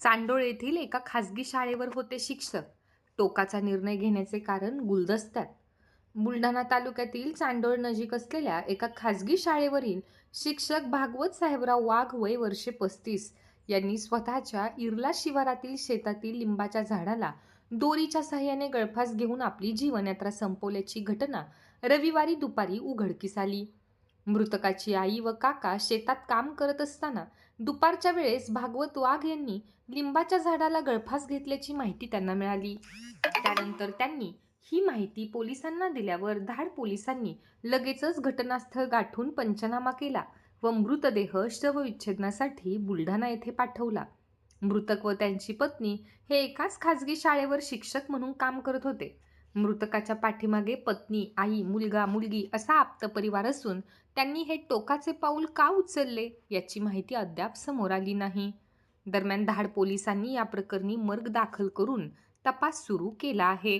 चांडोळ येथील एका खासगी शाळेवर होते शिक्षक. टोकाचा निर्णय घेण्याचे कारण गुलदस्त्यात. बुलढाणा तालुक्यातील चांडोळ नजीक असलेल्या एका खासगी शाळेवरील शिक्षक भागवत साहेबराव वाघ वय वर्षे पस्तीस यांनी स्वतःच्या इर्ला शिवारातील शेतातील लिंबाच्या झाडाला दोरीच्या सहाय्याने गळफास घेऊन आपली जीवनयात्रा संपवल्याची घटना रविवारी दुपारी उघडकीस आली. मृतकाची आई व काका शेतात काम करत असताना दुपारच्या वेळेस भागवत वाघ यांनी लिंबाच्या झाडाला गळफास घेतल्याची माहिती त्यांना मिळाली. त्यानंतर त्यांनी ही माहिती पोलिसांना दिल्यावर धाड पोलिसांनी लगेचच घटनास्थळ गाठून पंचनामा केला व मृतदेह शवविच्छेदनासाठी बुलढाणा येथे पाठवला. मृतक व त्यांची पत्नी हे एकाच खाजगी शाळेवर शिक्षक म्हणून काम करत होते. मृतकाच्या पाठीमागे पत्नी आई मुलगा मुलगी असा आप्त परिवार असून त्यांनी हे टोकाचे पाऊल का उचलले याची माहिती अद्याप समोर आली नाही. दरम्यान धाड पोलिसांनी या प्रकरणी मर्ग दाखल करून तपास सुरू केला आहे.